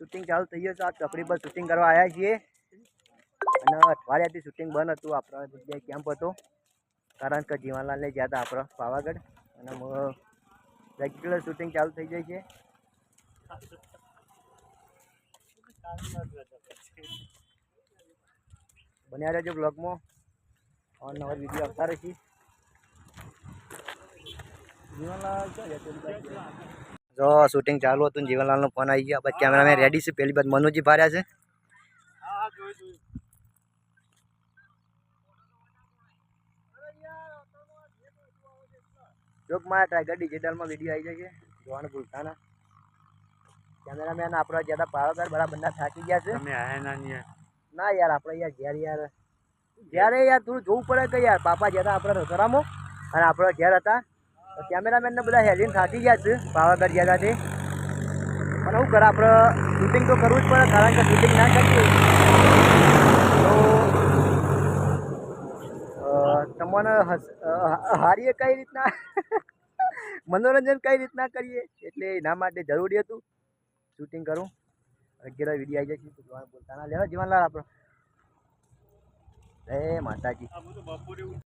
Shooting ચાલુ થઈ ગયું છે. આ ચકડી પર શૂટિંગ કરવા આવ્યા છીએ. અને અઠવાડિયાથી શૂટિંગ બંધ હતું. આપણા જગ્યાએ કેમ્પ હતો. કારણ કે જીવનલાલને ગયા હતા આપણે પાવાગઢ. અને રેગ્યુલર શૂટિંગ ચાલુ થઈ જાય છે. બન્યા રહેજો બ્લોગમાં અવનવર વીડિયો આવતા રહેશે. જીવનલાલ? જો શૂટિંગ ચાલુ હતું ને જીવનલાલનો ફોન આવી ગયો. પછી કેમેરામેન રેડી છે. પેલી બાદ મનોજી ભાર્યા છે. ચોકમાં ટાઈગર ડિજિટલમાં વીડિયો આવી જાય છે. જોવાનું ભૂલતા ના. કેમેરામેન આપણા જ્યાં પાવાગઢ બરાબર બંદા થાકી ગયા છે. આયા ના નહીં ના યાર આપણે યાર ઘેર યાર. જ્યારે યાર થોડું જોવું પડે કે યાર? પાપા જતા આપણે રસોડામાં અને આપણે ઘેર હતા. કેમેરામેનને બધા હેલીને થાકી ગયા છે, પાવાગઢ ગયા હતા તે. પણ શું કરે, આપણે શૂટિંગ તો કરવું જ પડે, કારણ કે શૂટિંગ ના કરીએ. તો તમને હારીએ કઈ રીતના? મનોરંજન કઈ રીતના કરીએ? એટલે એના માટે જરૂરી હતું શૂટિંગ કરું અગિયાર વીડિયો આવી જાય છે જોવાનું બોલતા ના લેવા જીવનલાલ આપણો. જય માતાજી.